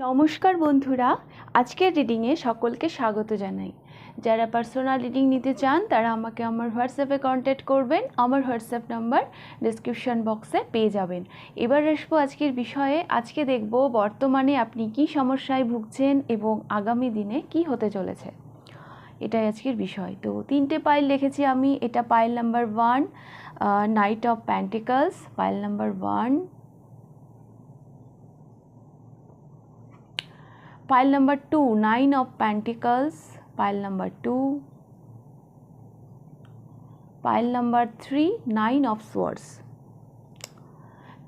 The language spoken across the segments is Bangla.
নমস্কার বন্ধুরা, আজকের রিডিংয়ে সকলকে স্বাগত জানাই। যারা পার্সোনাল রিডিং নিতে চান, তারা আমাকে আমার হোয়াটসঅ্যাপে কন্ট্যাক্ট করবেন। আমার হোয়াটসঅ্যাপ নাম্বার ডিসক্রিপশন বক্সে পেয়ে যাবেন। এবার আসব আজকের বিষয়ে। আজকে দেখব বর্তমানে আপনি কি সমস্যায় ভুগছেন এবং আগামী দিনে কি হতে চলেছে। এটাই আজকের বিষয়। তো তিনটে পাইল লিখেছি আমি। এটা pile number one knight of pentacles pile number one pile number 2 nine of pentacles, pile number 2 pile number 3 nine of swords.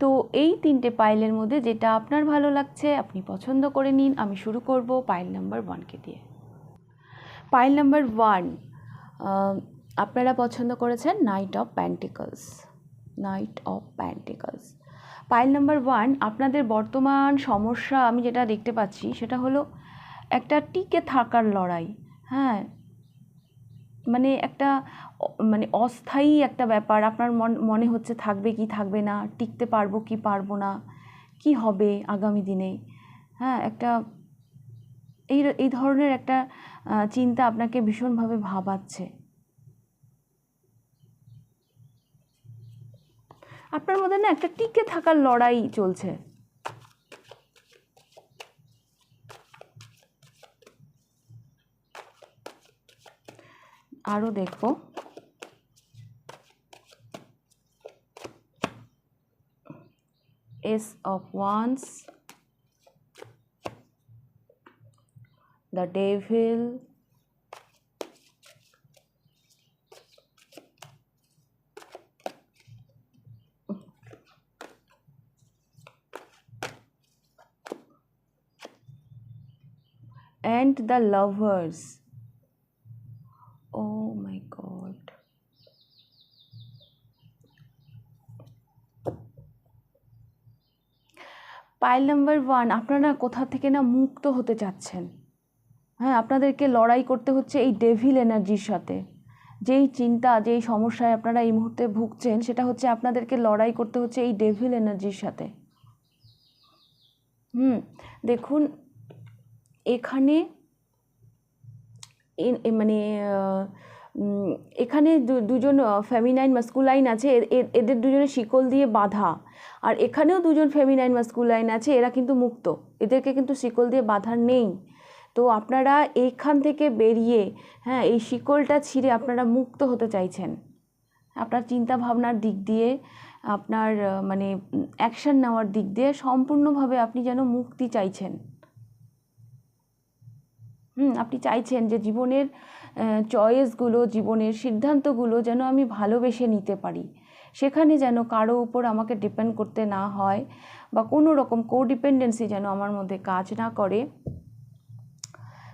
তো এই তিনটে পাইলের মধ্যে যেটা আপনার ভালো লাগছে, আপনি পছন্দ করে নিন, আমি শুরু করব পাইল নাম্বার ওয়ানকে দিয়ে। পাইল নাম্বার ওয়ান আপনারা পছন্দ করেছেন knight of pentacles knight of pentacles pile number one আপনাদের বর্তমান সমস্যা আমি যেটা দেখতে পাচ্ছি, সেটা হলো একটা টিকে থাকার লড়াই। হ্যাঁ মানে একটা মানে অস্থায়ী একটা ব্যাপার, আপনার মন হচ্ছে থাকবে কি থাকবে না, টিকতে পারব কি পারব না, কি হবে আগামী দিনে? হ্যাঁ একটা এই এই ধরনের একটা চিন্তা আপনাকে ভীষণভাবে ভাবাচ্ছে। আপনার মধ্যে না একটা টিকে থাকার লড়াই চলছে। আরও দেখব। Ace of wands the devil and the lovers. Oh my god. Pile number one আপনারা কোথা থেকে না মুক্ত হতে চাচ্ছেন হ্যাঁ আপনাদেরকে লড়াই করতে হচ্ছে এই ডেভিল এনার্জির সাথে যেই চিন্তা, যেই সমস্যায় আপনারা এই মুহূর্তে ভুগছেন, সেটা হচ্ছে আপনাদেরকে লড়াই করতে হচ্ছে এই ডেভিল এনার্জির সাথে হুম, দেখুন, এখানে মানে এখানে দুজন ফেমিনাইন মাস্কুলাইন আছে। এদের দুজনের শিকল দিয়ে বাঁধা। আর এখানেও দুজন ফেমিনাইন মাস্কুলাইন আছে, এরা কিন্তু মুক্ত। এদেরকে কিন্তু শিকল দিয়ে বাঁধা নেই। তো আপনারা এইখান থেকে বেরিয়ে হ্যাঁ এই শিকলটা ছিঁড়ে আপনারা মুক্ত হতে চাইছেন। আপনার চিন্তা ভাবনার দিক দিয়ে, আপনার মানে অ্যাকশান নেওয়ার দিক দিয়ে সম্পূর্ণভাবে আপনি যেন মুক্তি চাইছেন। হুম, আপনি চাইছেন যে জীবনের চয়েসগুলো জীবনের সিদ্ধান্তগুলো যেন আমি ভালোবেসে নিতে পারি। সেখানে যেন কারও উপর আমাকে ডিপেন্ড করতে না হয় বা কোনো রকম কোডিপেন্ডেন্সি যেন আমার মধ্যে কাজ না করে।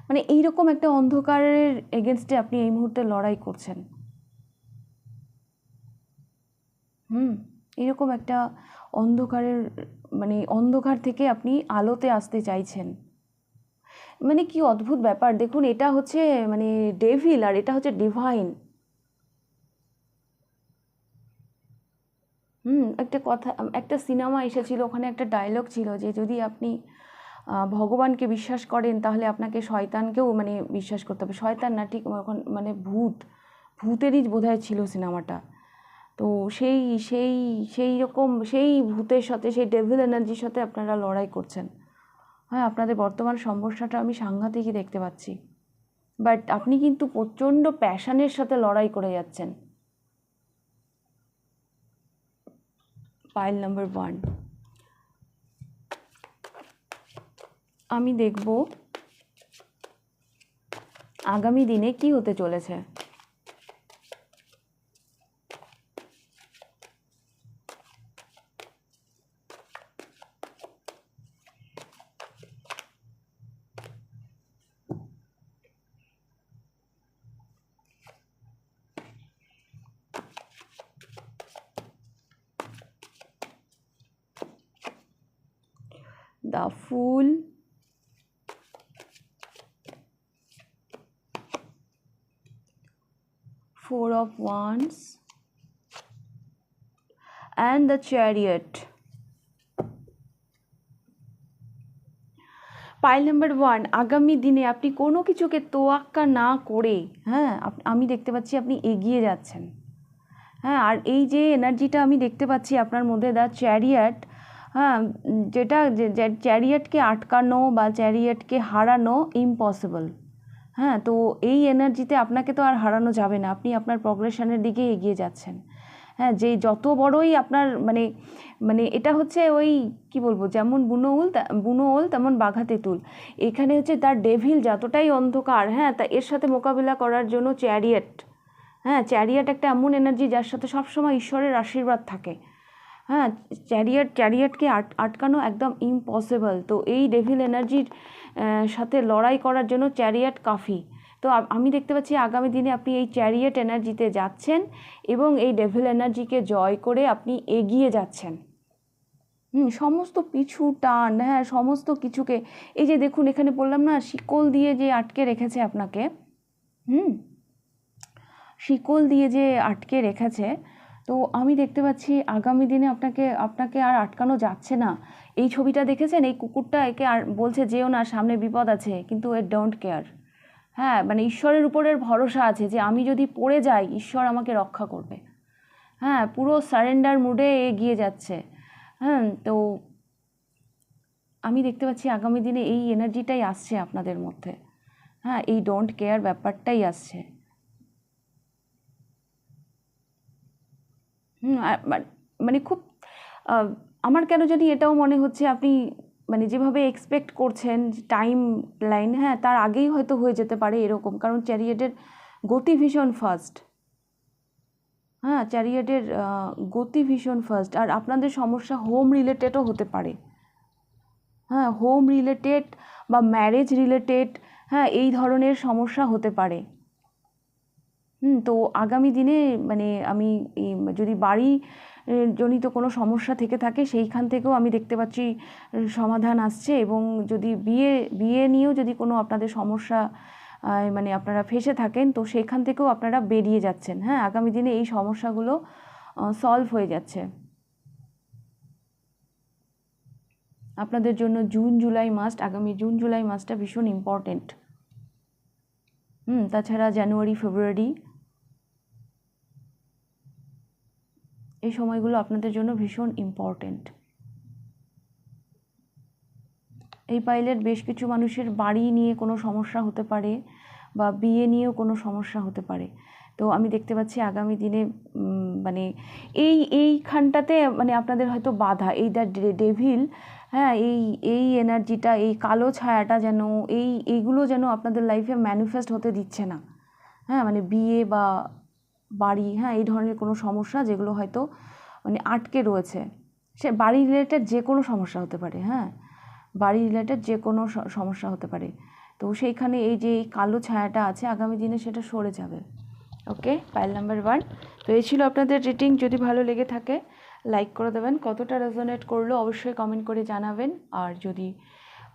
মানে এইরকম একটা অন্ধকারের এগেনস্টে আপনি এই মুহূর্তে লড়াই করছেন। হুম এরকম একটা অন্ধকারের মানে অন্ধকার থেকে আপনি আলোতে আসতে চাইছেন। মানে কি অদ্ভুত ব্যাপার। দেখুন, এটা হচ্ছে মানে ডেভিল আর এটা হচ্ছে ডিভাইন হুম, একটা কথা, একটা সিনেমা এসেছিল, ওখানে একটা ডায়লগ ছিল যে যদি আপনি ভগবানকে বিশ্বাস করেন, তাহলে আপনাকে শয়তানকেও মানে বিশ্বাস করতে হবে। শয়তান না, ঠিক ওখান মানে ভূত, ভূতেরই বোধহয় ছিল সিনেমাটা তো সেই সেই সেই রকম, সেই ভূতের সাথে, সেই ডেভিল এনার্জির সাথে আপনারা লড়াই করছেন। হ্যাঁ আপনাদের বর্তমান সমস্যাটা আমি সাংঘাতিকই দেখতে পাচ্ছি। বাট আপনি কিন্তু প্রচণ্ড প্যাশনের সাথে লড়াই করে যাচ্ছেন। পাইল নাম্বার ওয়ান আমি দেখব আগামী দিনে কি হতে চলেছে। The fool four of wands and the chariot pile number one আগামী দিনে আপনি কোনো কিছুকে তোয়াক্কা না করে হ্যাঁ আমি দেখতে পাচ্ছি আপনি এগিয়ে যাচ্ছেন। হ্যাঁ আর এই যে এনার্জিটা আমি দেখতে পাচ্ছি আপনার মধ্যে দ্য চ্যারিয়াট হ্যাঁ যেটা চ্যারিয়াটকে আটকানো বা চ্যারিয়াটকে হারানো ইম্পসিবল হ্যাঁ তো এই এনার্জিতে আপনাকে তো আর হারানো যাবে না। আপনি আপনার প্রগ্রেশনের দিকে এগিয়ে যাচ্ছেন। হ্যাঁ যে যত বড়ই আপনার মানে মানে এটা হচ্ছে ওই, কি বলব, যেমন বুনো উল বুনো ওল, তেমন বাঘা তেঁতুল। এখানে হচ্ছে তার ডেভিল যতটাই অন্ধকার হ্যাঁ তা এর সাথে মোকাবিলা করার জন্য চ্যারিয়েট। হ্যাঁ চ্যারিয়েট একটা এমন এনার্জি যার সাথে সবসময় ঈশ্বরের আশীর্বাদ থাকে। হ্যাঁ চ্যারিয়েট চ্যারিয়েটকে আট, আটকানো একদম ইম্পসিবল তো এই ডেভিল এনার্জির সাথে লড়াই করার জন্য চ্যারিয়েট কাফি। তো আমি দেখতে পাচ্ছি আগামী দিনে আপনি এই চ্যারিয়েট এনার্জিতে যাচ্ছেন এবং এই ডেভিল এনার্জিকে জয় করে আপনি এগিয়ে যাচ্ছেন। হুম, সমস্ত পিছু টান হ্যাঁ সমস্ত কিছুকে, এই যে দেখুন এখানে বললাম না, শিকল দিয়ে যে আটকে রেখেছে আপনাকে, হুম, শিকল দিয়ে যে আটকে রেখেছে তো আমি দেখতে পাচ্ছি আগামী দিনে আপনাকে আপনাকে আর আটকানো যাচ্ছে না। এই ছবিটা দেখেছেন? এই কুকুরটা একে আর বলছে যেও না, সামনে বিপদ আছে, কিন্তু এ ডোন্ট কেয়ার হ্যাঁ মানে ঈশ্বরের উপরের ভরসা আছে যে আমি যদি পড়ে যাই, ঈশ্বর আমাকে রক্ষা করবে। হ্যাঁ পুরো সারেন্ডার মুডে এগিয়ে যাচ্ছে। হ্যাঁ তো আমি দেখতে পাচ্ছি আগামী দিনে এই এনার্জিটাই আসছে আপনাদের মধ্যে। হ্যাঁ এই ডোন্ট কেয়ার ব্যাপারটাই আসছে হুম আর মা- মানে খুব আমার কেন জানি এটাও মনে হচ্ছে আপনি মানে যেভাবে এক্সপেক্ট করছেন টাইম লাইন হ্যাঁ তার আগেই হয়তো হয়ে যেতে পারে এরকম, কারণ চ্যারিয়েটের গতি ভীষণ ফাস্ট হ্যাঁ চ্যারিয়েটের গতি ভীষণ ফাস্ট আর আপনাদের সমস্যা হোম রিলেটেডও হতে পারে। হ্যাঁ হোম রিলেটেড বা ম্যারেজ রিলেটেড হ্যাঁ এই ধরনের সমস্যা হতে পারে। হুম। তো আগামী দিনে মানে আমি এই যদি বাড়ি জনিত কোনো সমস্যা থেকে থাকে সেইখান থেকেও আমি দেখতে পাচ্ছি সমাধান আসছে এবং যদি বিয়ে বিয়ে নিয়েও যদি কোনো আপনাদের সমস্যা মানে আপনারা ফেসে থাকেন তো সেইখান থেকেও আপনারা বেরিয়ে যাচ্ছেন। হ্যাঁ আগামী দিনে এই সমস্যাগুলো সলভ হয়ে যাচ্ছে। আপনাদের জন্য জুন, জুলাই মাস আগামী জুন, জুলাই মাসটা ভীষণ ইম্পর্টেন্ট হুম, তাছাড়া জানুয়ারি, ফেব্রুয়ারি এই সময়গুলো আপনাদের জন্য ভীষণ ইম্পর্টেন্ট এই পাইলের বেশ কিছু মানুষের বাড়ি নিয়ে কোনো সমস্যা হতে পারে বা বিয়ে নিয়েও কোনো সমস্যা হতে পারে। তো আমি দেখতে পাচ্ছি আগামী দিনে মানে এই, এইখানটাতে মানে আপনাদের হয়তো বাধা, এই দ্য ডেভিল হ্যাঁ এই এই এনার্জিটা, এই কালো ছায়াটা যেন, এই এইগুলো যেন আপনাদের লাইফে ম্যানিফেস্ট হতে দিচ্ছে না। হ্যাঁ মানে বিয়ে বা বাড়ি হ্যাঁ এই ধরনের কোনো সমস্যা যেগুলো হয়তো মানে আটকে রয়েছে। সে বাড়ি রিলেটেড যে কোনো সমস্যা হতে পারে হ্যাঁ বাড়ি রিলেটেড যে কোনো সমস্যা হতে পারে। তো সেইখানে এই যে এই কালো ছায়াটা আছে, আগামী দিনে সেটা সরে যাবে। ওকে পাইল নাম্বার ওয়ান তো এই ছিল আপনাদের রেটিং যদি ভালো লেগে থাকে লাইক করে দেবেন। কতটা রেজোনেট করল অবশ্যই কমেন্ট করে জানাবেন। আর যদি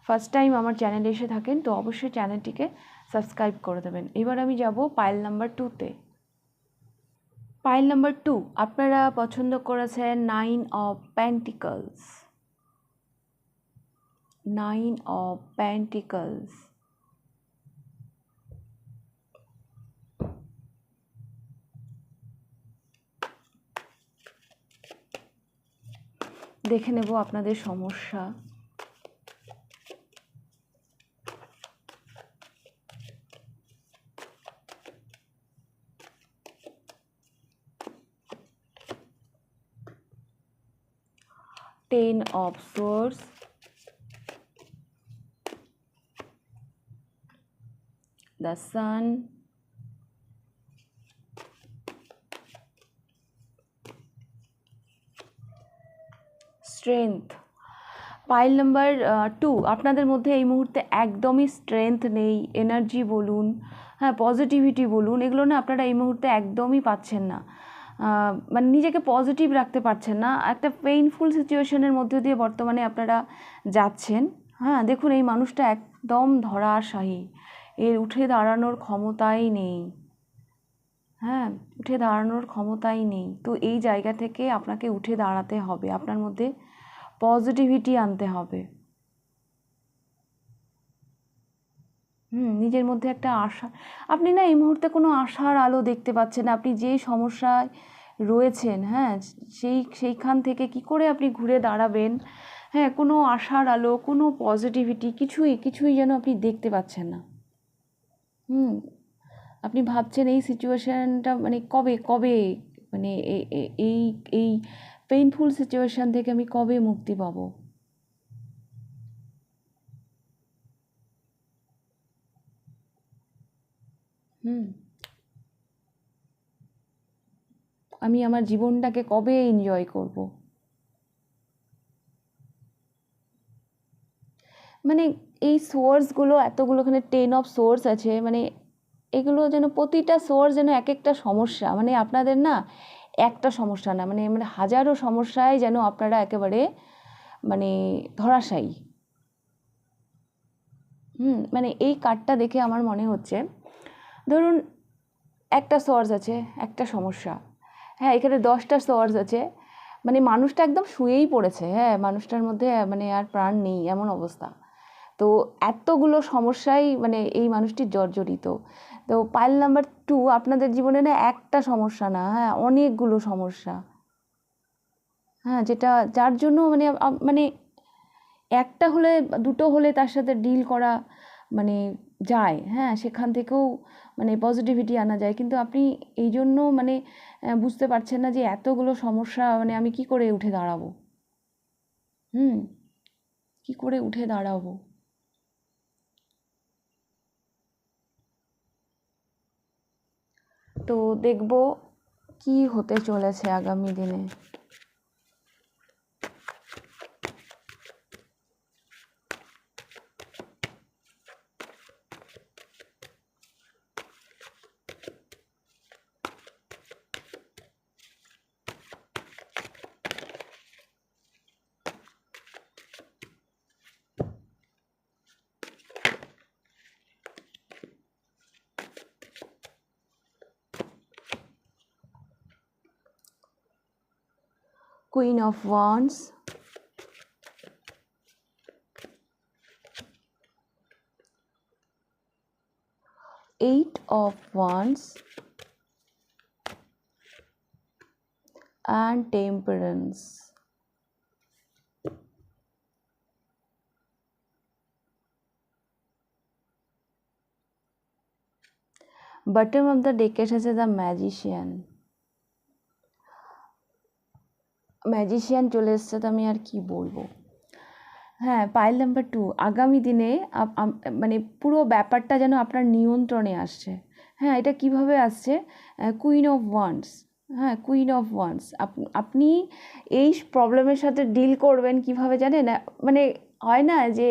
ফার্স্ট টাইম আমার চ্যানেলে এসে থাকেন, তো অবশ্যই চ্যানেলটিকে সাবস্ক্রাইব করে দেবেন। এবার আমি যাব পাইল নাম্বার টুতে পাইল নাম্বার টু আপনারা পছন্দ করেছেন nine of pentacles nine of pentacles দেখে নেব আপনাদের সমস্যা। Ten of swords. The sun. Strength pile number two আপনাদের মধ্যে এই মুহূর্তে একদমই স্ট্রেংথ নেই। এনার্জি বলুন হ্যাঁ পজিটিভিটি বলুন, এগুলো না আপনারা এই মুহূর্তে একদমই পাচ্ছেন না। মানে নিজেকে পজিটিভ রাখতে পারছেন না। একটা পেইনফুল সিচুয়েশনের মধ্যে দিয়ে বর্তমানে আপনারা যাচ্ছেন। হ্যাঁ দেখুন এই মানুষটা একদম ধরাশাহী এর উঠে দাঁড়ানোর ক্ষমতাই নেই। হ্যাঁ উঠে দাঁড়ানোর ক্ষমতাই নেই। তো এই জায়গা থেকে আপনাকে উঠে দাঁড়াতে হবে। আপনার মধ্যে পজিটিভিটি আনতে হবে। হুম, নিজের মধ্যে একটা আশা। আপনি না এই মুহূর্তে কোনো আশার আলো দেখতে পাচ্ছেন আপনি যে সমস্যায় রয়েছেন হ্যাঁ সেই, সেইখান থেকে কি করে আপনি ঘুরে দাঁড়াবেন? হ্যাঁ কোনো আশার আলো, কোনো পজিটিভিটি কিছুই কিছুই যেন আপনি দেখতে পাচ্ছেন না। হুম, আপনি ভাবছেন এই সিচুয়েশানটা মানে কবে কবে মানে এই এই পেইনফুল সিচুয়েশান থেকে আমি কবে মুক্তি পাবো? হুম। আমি আমার জীবনটাকে কবে এনজয় করব? মানে এই সোর্সগুলো এতগুলো ওখানে টেন অফ সোর্স আছে মানে এগুলো যেন প্রতিটা সোর্স যেন এক একটা সমস্যা মানে আপনাদের না একটা সমস্যা না মানে মানে হাজারো সমস্যায় যেন আপনারা একেবারে মানে ধরাশায়ী। হুম মানে এই কার্ডটা দেখে আমার মনে হচ্ছে ধরুন, একটা সোর্স আছে, একটা সমস্যা। হ্যাঁ এখানে দশটা সোর্স আছে। মানে মানুষটা একদম শুয়েই পড়েছে হ্যাঁ মানুষটার মধ্যে মানে আর প্রাণ নেই, এমন অবস্থা। তো এতগুলো সমস্যাই মানে এই মানুষটির জর্জরিত। তো পাইল নাম্বার টু আপনাদের জীবনে না একটা সমস্যা না হ্যাঁ অনেকগুলো সমস্যা। হ্যাঁ যেটা যার জন্য মানে মানে একটা হলে, দুটো হলে তার সাথে ডিল করা মানে যায় হ্যাঁ সেখান থেকেও মানে পজিটিভিটি আনা যায়। কিন্তু আপনি এই জন্য মানে বুঝতে পারছেন না যে এতগুলো সমস্যা মানে আমি কি করে উঠে দাঁড়াবো? হুম, কি করে উঠে দাঁড়াবো? তো দেখব কি হতে চলেছে আগামী দিনে। Queen of Wands, Eight of Wands, and Temperance. Bottom of the deck has the Magician. Magician চলে এসছে তো আমি আর কি বলব? হ্যাঁ পাইল নাম্বার টু আগামী দিনে মানে পুরো ব্যাপারটা যেন আপনার নিয়ন্ত্রণে আসছে। হ্যাঁ এটা কীভাবে আসছে? কুইন অফ ওয়ান্স হ্যাঁ কুইন অফ ওয়ান্স আপনি এই প্রবলেমের সাথে ডিল করবেন কীভাবে জানেন? মানে হয় না যে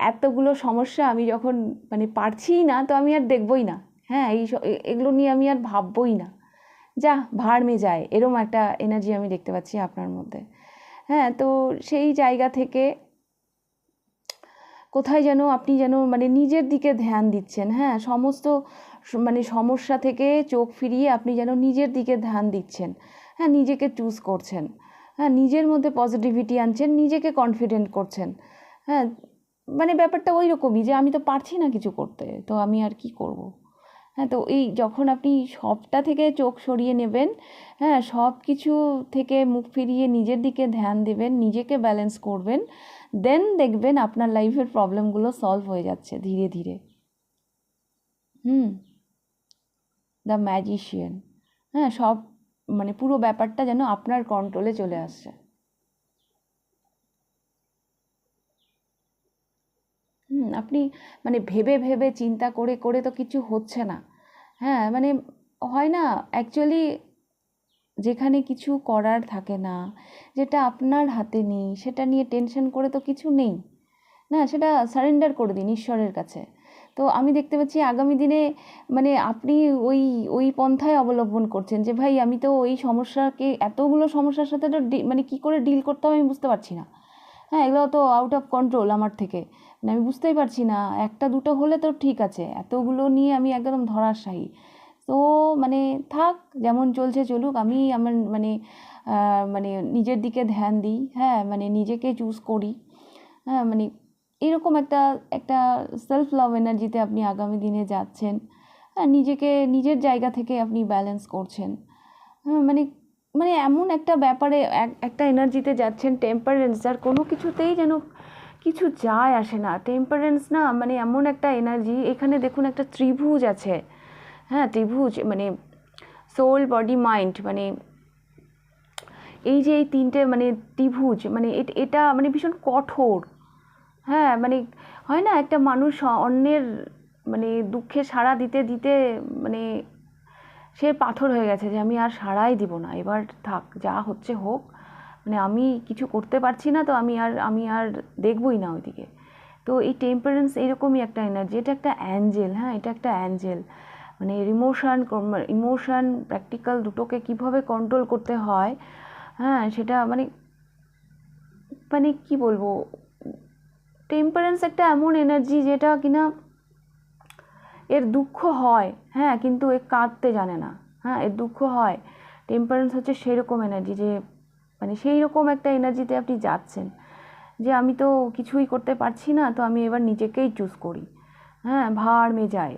এতগুলো সমস্যা আমি যখন মানে পারছিই না তো আমি আর দেখবই না। হ্যাঁ এই এগুলো নিয়ে আমি আর ভাববই না। যা ভাড় মে যায়, এরম একটা এনার্জি আমি দেখতে পাচ্ছি আপনার মধ্যে হ্যাঁ তো সেই জায়গা থেকে কোথায় যেন আপনি যেন মানে নিজের দিকে ধ্যান দিচ্ছেন হ্যাঁ সমস্ত মানে সমস্যা থেকে চোখ ফিরিয়ে আপনি যেন নিজের দিকে ধ্যান দিচ্ছেন হ্যাঁ নিজেকে চুজ করছেন হ্যাঁ নিজের মধ্যে পজিটিভিটি আনছেন, নিজেকে কনফিডেন্ট করছেন হ্যাঁ মানে ব্যাপারটা ওই রকমই যে আমি তো পারছি না কিছু করতে, তো আমি আর কি করব। হ্যাঁ তো এই যখন আপনি সবটা থেকে চোখ সরিয়ে নেবেন হ্যাঁ সব কিছু থেকে মুখ ফিরিয়ে নিজের দিকে ধ্যান দেবেন, নিজেকে ব্যালেন্স করবেন দেন দেখবেন আপনার লাইফের প্রবলেমগুলো সলভ হয়ে যাচ্ছে ধীরে ধীরে। হুম। দ্য ম্যাজিশিয়ান হ্যাঁ সব মানে পুরো ব্যাপারটা যেন আপনার কন্ট্রোলে চলে আসছে হুম আপনি মানে ভেবে ভেবে চিন্তা করে করে তো কিছু হচ্ছে না। হ্যাঁ মানে হয় না অ্যাকচুয়ালি যেখানে কিছু করার থাকে না, যেটা আপনার হাতে নেই, সেটা নিয়ে টেনশন করে তো কিছু নেই। না, সেটা সারেন্ডার করে দিন ঈশ্বরের কাছে। তো আমি দেখতে পাচ্ছি আগামী দিনে মানে আপনি ওই ওই পন্থায় অবলম্বন করছেন যে, ভাই, আমি তো ওই সমস্যাকে, এতগুলো সমস্যার সাথে তো মানে কী করে ডিল করতে হবে আমি বুঝতে পারছি না। হ্যাঁ এগুলো তো আউট অফ কন্ট্রোল আমার থেকে। মানে আমি বুঝতেই পারছি না। একটা, দুটো হলে তো ঠিক আছে। এতগুলো নিয়ে আমি একদম ধরাশায়ী। তো মানে থাক, যেমন চলছে চলুক, আমি আমার মানে মানে নিজের দিকে ধ্যান দিই। হ্যাঁ মানে নিজেকে চুজ করি। হ্যাঁ মানে এরকম একটা একটা সেলফ লাভ এনার্জিতে আপনি আগামী দিনে যাচ্ছেন। হ্যাঁ নিজেকে, নিজের জায়গা থেকে আপনি ব্যালেন্স করছেন। হ্যাঁ মানে মানে এমন একটা ব্যাপারে এক- একটা এনার্জিতে যাচ্ছেন টেম্পারেন্স যার কোনো কিছুতেই যেন কিছু যায় আসে না। টেম্পারেন্স না মানে এমন একটা এনার্জি এখানে দেখুন একটা ত্রিভুজ আছে। হ্যাঁ ত্রিভুজ মানে সোল বডি মাইন্ড মানে এই যে এই তিনটে মানে ত্রিভুজ মানে এট- মানে ভীষণ কঠোর। হ্যাঁ মানে হয় না, একটা মানুষ অন্যের মানে দুঃখে সাড়া দিতে দিতে মানে সে পাথর হয়ে গেছে যে আমি আর সাড়াই দিব না। এবার থাক, যা হচ্ছে হোক। মানে আমি কিছু করতে পারছি না, তো আমি আর আমি আর দেখবই না ওইদিকে। তো এই টেম্পারেন্স এরকমই একটা এনার্জি এটা একটা অ্যাঞ্জেল হ্যাঁ এটা একটা অ্যাঞ্জেল মানে ইমোশান ইমোশান প্র্যাকটিক্যাল দুটোকে কীভাবে কন্ট্রোল করতে হয় হ্যাঁ সেটা মানে মানে কি বলব টেম্পারেন্স একটা এমন এনার্জি যেটা কিনা এর দুঃখ হয় হ্যাঁ কিন্তু এ কাঁদতে জানে না হ্যাঁ এর দুঃখ হয়। টেম্পারেন্স হচ্ছে সেরকম এনার্জি যে মানে সেই রকম একটা এনার্জিতে আপনি যাচ্ছেন যে আমি তো কিছুই করতে পারছি না, তো আমি এবার নিজেকেই চুজ করি। হ্যাঁ ভাড় মে যায়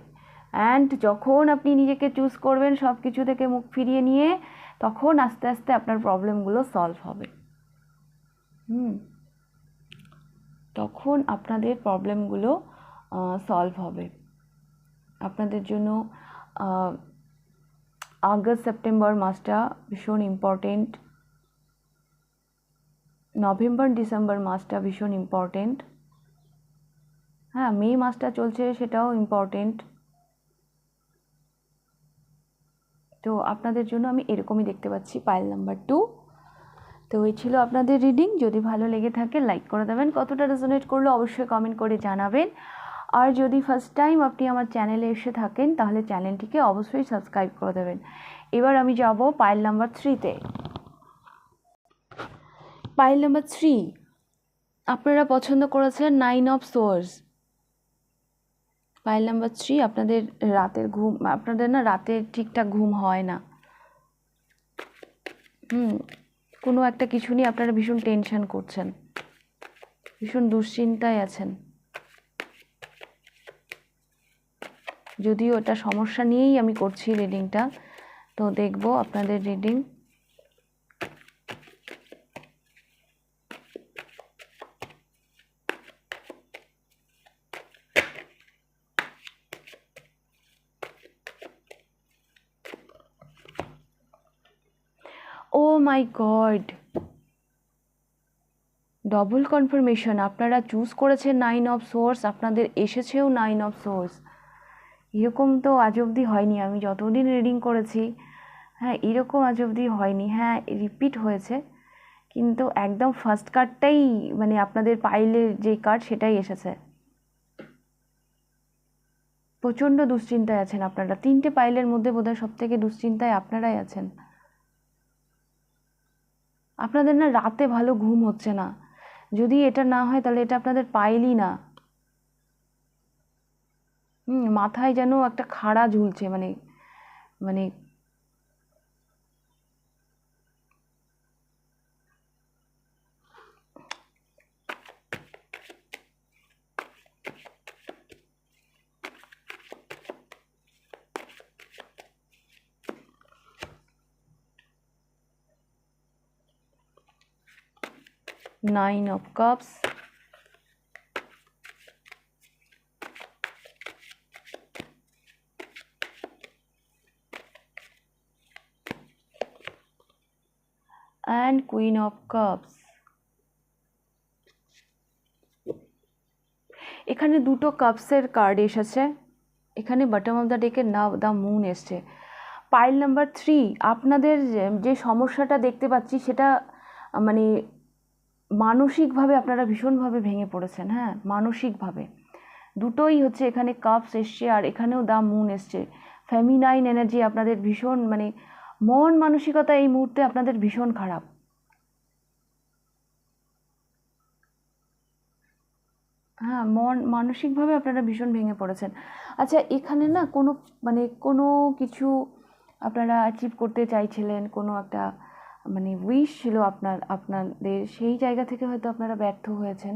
অ্যান্ড যখন আপনি নিজেকে চুজ করবেন সব কিছু থেকে মুখ ফিরিয়ে নিয়ে, তখন আস্তে আস্তে আপনার প্রবলেমগুলো সলভ হবে। হুম। তখন আপনাদের প্রবলেমগুলো সলভ হবে। আপনাদের জন্য আগস্ট, সেপ্টেম্বর মাসটা ভীষণ ইম্পর্টেন্ট নভেম্বর, ডিসেম্বর মাসটা ভীষণ ইম্পর্টেন্ট হ্যাঁ মে মাসটা চলছে, সেটাও ইম্পর্টেন্ট তো আপনাদের জন্য আমি এরকমই দেখতে পাচ্ছি পাইল নাম্বার টু তো এই ছিল আপনাদের রিডিং যদি ভালো লেগে থাকে লাইক করে দেবেন। কতটা রেজোনেট করল অবশ্যই কমেন্ট করে জানাবেন। আর যদি ফার্স্ট টাইম আপনি আমার চ্যানেলে এসে থাকেন, তাহলে চ্যানেলটিকে অবশ্যই সাবস্ক্রাইব করে দেবেন। এবার আমি যাব পাইল নাম্বার থ্রিতে পাইল নাম্বার থ্রি আপনারা পছন্দ করেছেন nine of swords pile number three আপনাদের রাতের ঘুম, আপনাদের না রাতে ঠিকঠাক ঘুম হয় না। হুম, কোনো একটা কিছু নিয়ে আপনারা ভীষণ টেনশন করছেন। ভীষণ দুশ্চিন্তায় আছেন। যদিও এটা সমস্যা নিয়েই আমি করছি রিডিংটা তো দেখব আপনাদের reading my god double confirmation আপনারা চুজ করেছেন নাইন অফ সোর্স আপনাদের এসেছেও নাইন অফ সোর্স এরকম তো আজ অবধি হয়নি, আমি যতদিন রিডিং করেছি হ্যাঁ এরকম আজ অবধি হয়নি হ্যাঁ রিপিট হয়েছে, কিন্তু একদম ফার্স্ট কার্ডটাই মানে আপনাদের পাইলের যে কার্ড সেটাই এসেছে। প্রচণ্ড দুশ্চিন্তায় আছেন আপনারা, তিনটে পাইলের মধ্যে বোধহয় সব থেকে দুশ্চিন্তায় আপনারাই আছেন। আপনাদের না রাতে ভালো ঘুম হচ্ছে না। যদি এটা না হয় তাহলে এটা আপনাদের পাইলই না। হুম, মাথায় যেন একটা খাড়া ঝুলছে মানে মানে nine of cups. And queen of cups. এখানে দুটো কাপসের কার্ড এসেছে। এখানে বটম অফ দ্য ডেকে না দ্য মুন এসছে। পাইল নাম্বার থ্রি আপনাদের যে- সমস্যাটা দেখতে পাচ্ছি সেটা মানে মানসিকভাবে আপনারা ভীষণভাবে ভেঙে পড়েছেন হ্যাঁ? মানসিকভাবে। দুটোই হচ্ছে এখানে কাপস এসছে আর এখানেও দা মুন এসছে। ফ্যামিনাইন এনার্জি আপনাদের ভীষণ মানে মন মানসিকতা এই মুহূর্তে আপনাদের ভীষণ খারাপ। হ্যাঁ মন মানসিকভাবে আপনারা ভীষণ ভেঙে পড়েছেন। আচ্ছা এখানে না কোনো মানে কোনো কিছু আপনারা অ্যাচিভ করতে চাইছিলেন? কোনো একটা মানে উইশ ছিল আপনার, আপনাদের, সেই জায়গা থেকে হয়তো আপনারা ব্যর্থ হয়েছেন।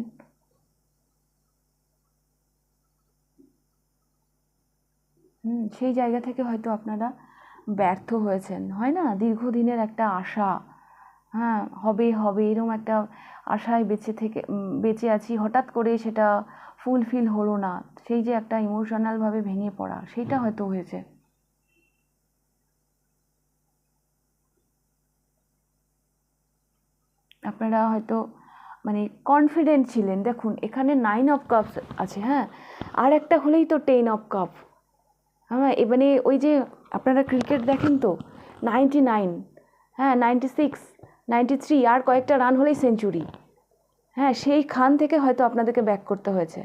হুম, সেই জায়গা থেকে হয়তো আপনারা ব্যর্থ হয়েছেন, হয় না? দীর্ঘদিনের একটা আশা। হ্যাঁ হবে হবে এরকম একটা আশায় বেঁচে থেকে বেঁচে আছি, হঠাৎ করে সেটা ফুলফিল হলো না। সেই যে একটা ইমোশনালভাবে ভেঙে পড়া সেইটা হয়তো হয়েছে। আপনারা হয়তো মানে কনফিডেন্ট ছিলেন। দেখুন, এখানে নাইন অফ কাপস আছে হ্যাঁ? আর একটা হলেই তো টেন অফ কাপ হ্যাঁ মানে ওই যে আপনারা ক্রিকেট দেখেন তো নাইনটি নাইন হ্যাঁ নাইনটি সিক্স নাইনটি থ্রি আর কয়েকটা রান হলেই সেঞ্চুরি হ্যাঁ সেই খান থেকে হয়তো আপনাদেরকে ব্যাক করতে হয়েছে।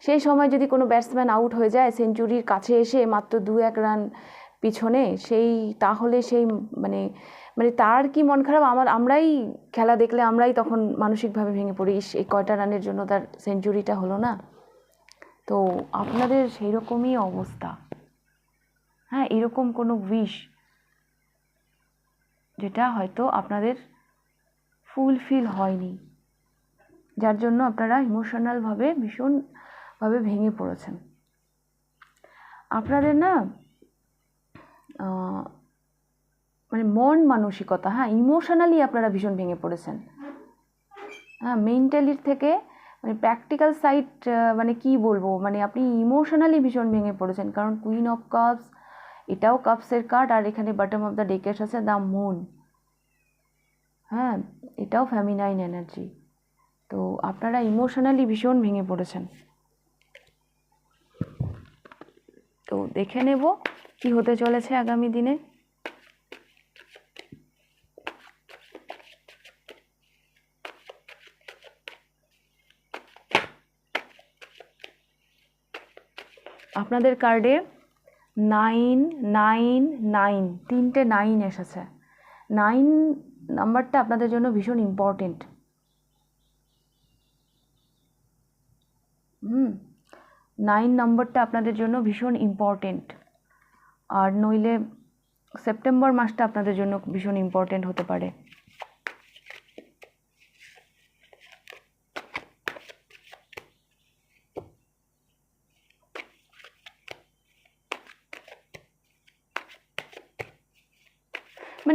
সেই সময় যদি কোনো ব্যাটসম্যান আউট হয়ে যায় সেঞ্চুরির কাছে এসে মাত্র দু এক রান পিছনে, সেই, তাহলে সেই মানে মানে তার কি মন খারাপ? আমার, আমরাই খেলা দেখলে আমরাই তখন মানসিকভাবে ভেঙে পড়ি এই কয়টা রানের জন্য তার সেঞ্চুরিটা হলো না? তো আপনাদের সেই রকমই অবস্থা। হ্যাঁ এরকম কোনো উইশ যেটা হয়তো আপনাদের ফুলফিল হয়নি, যার জন্য আপনারা ইমোশনালভাবে ভীষণভাবে ভেঙে পড়েছেন। আপনাদের না মানে মন মানসিকতা হ্যাঁ ইমোশনালি আপনারা ভীষণ ভেঙে পড়েছেন। হ্যাঁ মেন্টালির থেকে মানে প্র্যাকটিক্যাল সাইড মানে কি বলব মানে আপনি ইমোশনালি ভীষণ ভেঙে পড়েছেন, কারণ কুইন অফ কাপস এটাও কাপসের কার্ড আর এখানে বটম অফ দ্য ডেকেস আছে দ্য মুন হ্যাঁ এটাও ফ্যামিনাইন এনার্জি তো আপনারা ইমোশনালি ভীষণ ভেঙে পড়েছেন। তো দেখে নেব কি হতে চলেছে আগামী দিনে। আপনাদের কার্ডে নাইন নাইন নাইন, তিনটে নাইন এসেছে। নাইন নাম্বারটা আপনাদের জন্য ভীষণ ইম্পর্টেন্ট হুম, নাইন নম্বরটা আপনাদের জন্য ভীষণ ইম্পর্টেন্ট আর নইলে সেপ্টেম্বর মাসটা আপনাদের জন্য ভীষণ ইম্পর্টেন্ট হতে পারে।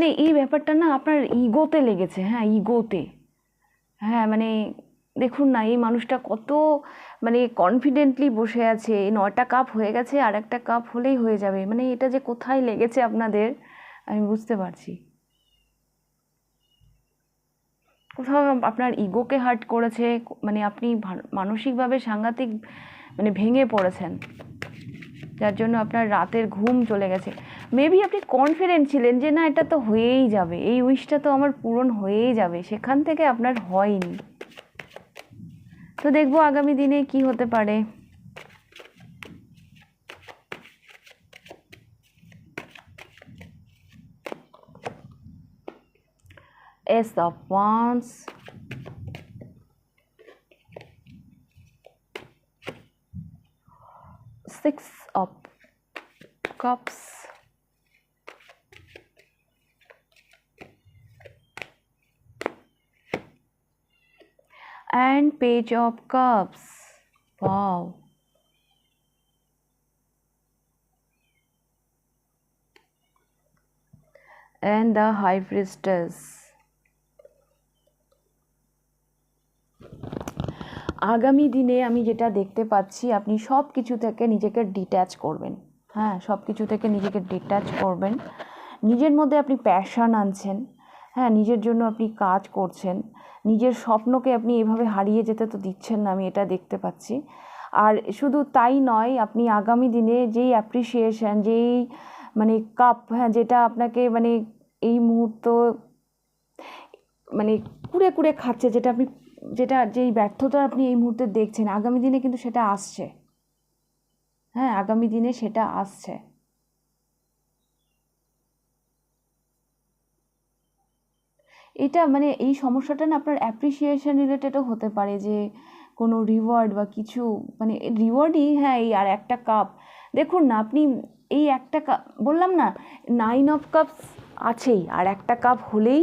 মানে এই ব্যাপারটা না আপনার ইগোতে লেগেছে হ্যাঁ ইগোতে হ্যাঁ মানে দেখুন না, এই মানুষটা কত মানে কনফিডেন্টলি বসে আছে নয়টা কাপ হয়ে গেছে আর একটা কাপ হলেই হয়ে যাবে। মানে এটা যে কোথায় লেগেছে আপনাদের, আমি বুঝতে পারছি। কোথাও আপনার ইগোকে হার্ট করেছে মানে আপনি মানসিকভাবে সাংঘাতিক মানে ভেঙে পড়েছেন। যার জন্য আপনার রাতের ঘুম চলে গেছে। মেবি আপনি কনফিডেন্ট ছিলেন যে, না, এটা তো হয়েই যাবে এই উইশটা তো আমার পূরণ হয়েই যাবে সেখান থেকে আপনার হয়নি তো দেখব আগামী দিনে কি হতে পারে Ace of Wands. Six of Cups. And Page of Cups. Wow. And the High Priestess. আগামী দিনে আমি যেটা দেখতে পাচ্ছি, আপনি সব কিছু থেকে নিজেকে ডিট্যাচ করবেন হ্যাঁ সব কিছু থেকে নিজেকে ডিট্যাচ করবেন নিজের মধ্যে আপনি প্যাশন আনছেন হ্যাঁ নিজের জন্য আপনি কাজ করছেন। নিজের স্বপ্নকে আপনি এভাবে হারিয়ে যেতে তো দিচ্ছেন না, আমি এটা দেখতে পাচ্ছি। আর শুধু তাই নয়, আপনি আগামী দিনে যেই অ্যাপ্রিসিয়েশন যেই মানে কাপ হ্যাঁ যেটা আপনাকে মানে এই মুহূর্ত মানে কুড়ে কুড়ে খাচ্ছে, যেটা আপনি, যেটা যেই ব্যর্থতা আপনি এই মুহূর্তে দেখছেন, আগামী দিনে কিন্তু সেটা আসছে। হ্যাঁ আগামী দিনে সেটা আসছে। এটা মানে এই সমস্যাটা না আপনার অ্যাপ্রিসিয়েশন রিলেটেডও হতে পারে যে কোনো রিওয়ার্ড বা কিছু মানে রিওয়ার্ডই হ্যাঁ এই আর একটা কাপ দেখুন না, আপনি এই একটা কাপ বললাম না নাইন অফ কাপস আছেই, আর একটা কাপ হলেই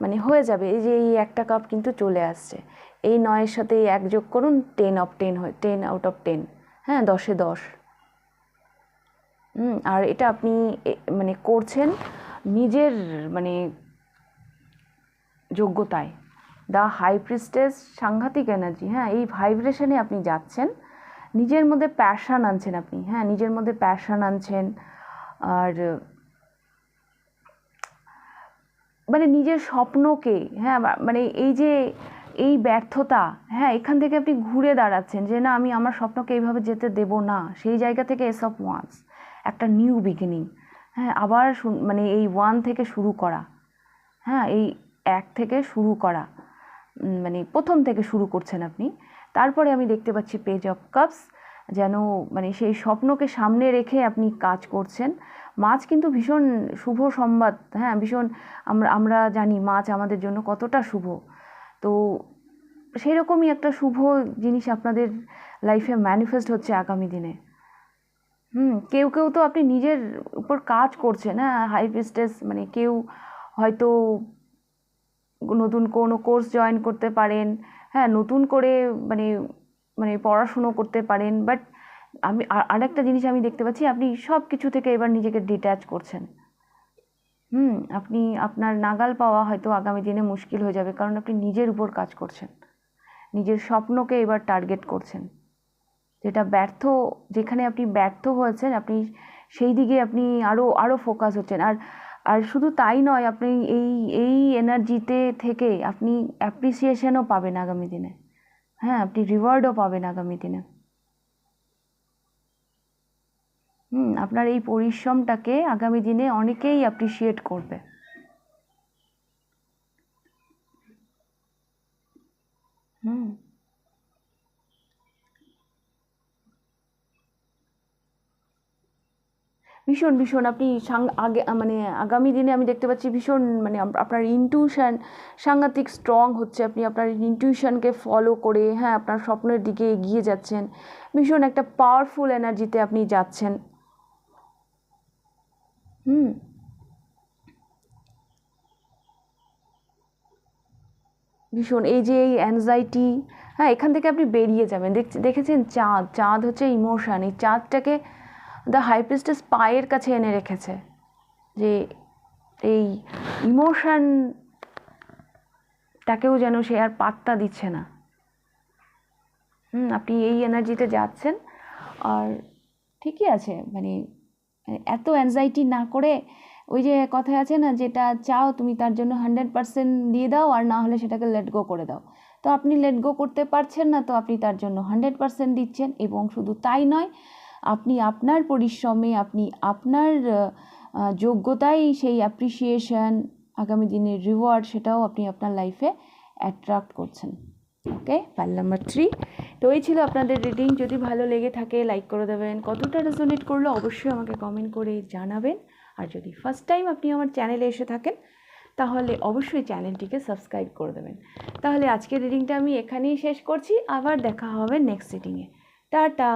মানে হয়ে যাবে, এই যে এই একটা কাপ কিন্তু চলে আসছে। এই নয়ের সাথে এই এক যোগ করুন টেন অফ টেন হয়ে টেন আউট অফ টেন হ্যাঁ দশে দশ। হুম, আর এটা আপনি মানে করছেন নিজের মানে যোগ্যতায়। দ্য হাই প্রিস্টেস সাংঘাতিক এনার্জি হ্যাঁ এই ভাইব্রেশনে আপনি যাচ্ছেন। নিজের মধ্যে প্যাশান আনছেন আপনি হ্যাঁ নিজের মধ্যে প্যাশান আনছেন। আর মানে নিজের স্বপ্নকে হ্যাঁ মানে এই যে, এই ব্যর্থতা হ্যাঁ এখান থেকে আপনি ঘুরে দাঁড়াচ্ছেন যে, না, আমি আমার স্বপ্নকে এইভাবে যেতে দেব না। সেই জায়গা থেকে এস অফ ওয়ান্স, একটা নিউ বিগিনিং হ্যাঁ আবার মানে এই ওয়ান থেকে শুরু করা হ্যাঁ এই এক থেকে শুরু করা মানে প্রথম থেকে শুরু করছেন আপনি। তারপরে আমি দেখতে পাচ্ছি পেজ অফ কাপস যেন মানে সেই স্বপ্নকে সামনে রেখে আপনি কাজ করছেন। মাছ কিন্তু ভীষণ শুভ সংবাদ হ্যাঁ ভীষণ আমরা আমরা জানি মাছ আমাদের জন্য কতটা শুভ। তো সেই রকমই একটা শুভ জিনিস আপনাদের লাইফে ম্যানিফেস্ট হচ্ছে আগামী দিনে। হুম, কেউ কেউ তো আপনি নিজের উপর কাজ করছেন হ্যাঁ হাই প্রিস্টেস মানে কেউ হয়তো নতুন কোনো কোর্স জয়েন করতে পারেন হ্যাঁ নতুন করে মানে মানে পড়াশুনো করতে পারেন, বাট আমি আর- আরেকটা জিনিস আমি দেখতে পাচ্ছি, আপনি সব কিছু থেকে এবার নিজেকে ডিট্যাচ করছেন। হুম, আপনি, আপনার নাগাল পাওয়া হয়তো আগামী দিনে মুশকিল হয়ে যাবে, কারণ আপনি নিজের উপর কাজ করছেন। নিজের স্বপ্নকে এবার টার্গেট করছেন। যেটা ব্যর্থ, যেখানে আপনি ব্যর্থ হয়েছেন, আপনি সেই দিকে আপনি আরও আরও ফোকাস হচ্ছেন। আর আর শুধু তাই নয়, আপনি এই এই এনার্জিতে থেকে আপনি অ্যাপ্রিসিয়েশনও পাবেন আগামী দিনে। হ্যাঁ আপনি রিওয়ার্ডও পাবেন আগামী দিনে। হুম, আপনার এই পরিশ্রমটাকে আগামী দিনে অনেকেই অ্যাপ্রিসিয়েট করবে। ভীষণ ভীষণ। আপনি আগে মানে আগামী দিনে আমি দেখতে পাচ্ছি ভীষণ মানে আপনার ইনটিউশন সাংঘাতিক স্ট্রং হচ্ছে। আপনি আপনার ইনটিউশনকে ফলো করে হ্যাঁ আপনার স্বপ্নের দিকে এগিয়ে যাচ্ছেন। ভীষণ একটা পাওয়ারফুল এনার্জিতে আপনি যাচ্ছেন। হুম। ভীষণ, এই যে এই অ্যাংজাইটি হ্যাঁ এখান থেকে আপনি বেরিয়ে যাবেন। দেখ দেখেছেন চাঁদ? চাঁদ হচ্ছে ইমোশান এই চাঁদটাকে দ্য হাইপ্রিস্টেস পায়ের কাছে এনে রেখেছে যে এই ইমোশনটাকেও যেন সে আর পাত্তা দিচ্ছে না। হুম, আপনি এই এনার্জিতে যাচ্ছেন আর ঠিকই আছে মানে এত অ্যাংজাইটি না করে ওই যে কথায় আছে না, যেটা চাও তুমি তার জন্য হান্ড্রেড পার্সেন্ট দিয়ে দাও আর না হলে সেটাকে লেট গো করে দাও। তো আপনি লেট গো করতে পারছেন না, তো আপনি তার জন্য হান্ড্রেড পার্সেন্ট দিচ্ছেন এবং শুধু তাই নয় আপনি আপনার পরিশ্রমে, আপনি আপনার যোগ্যতায় সেই অ্যাপ্রিসিয়েশন আগামী দিনের রিওয়ার্ড সেটাও আপনি আপনার লাইফে অ্যাট্রাক্ট করছেন। ওকে ফাইল নাম্বার থ্রি তো এই ছিল আপনাদের রিডিং যদি ভালো লেগে থাকে লাইক করে দেবেন। কতটা রেজোনেট করল অবশ্যই আমাকে কমেন্ট করে জানাবেন। আর যদি ফার্স্ট টাইম আপনি আমার চ্যানেলে এসে থাকেন, তাহলে অবশ্যই চ্যানেলটিকে সাবস্ক্রাইব করে দেবেন। তাহলে আজকের রিডিংটা আমি এখানেই শেষ করছি। আবার দেখা হবে নেক্সট রিডিংয়ে টাটা!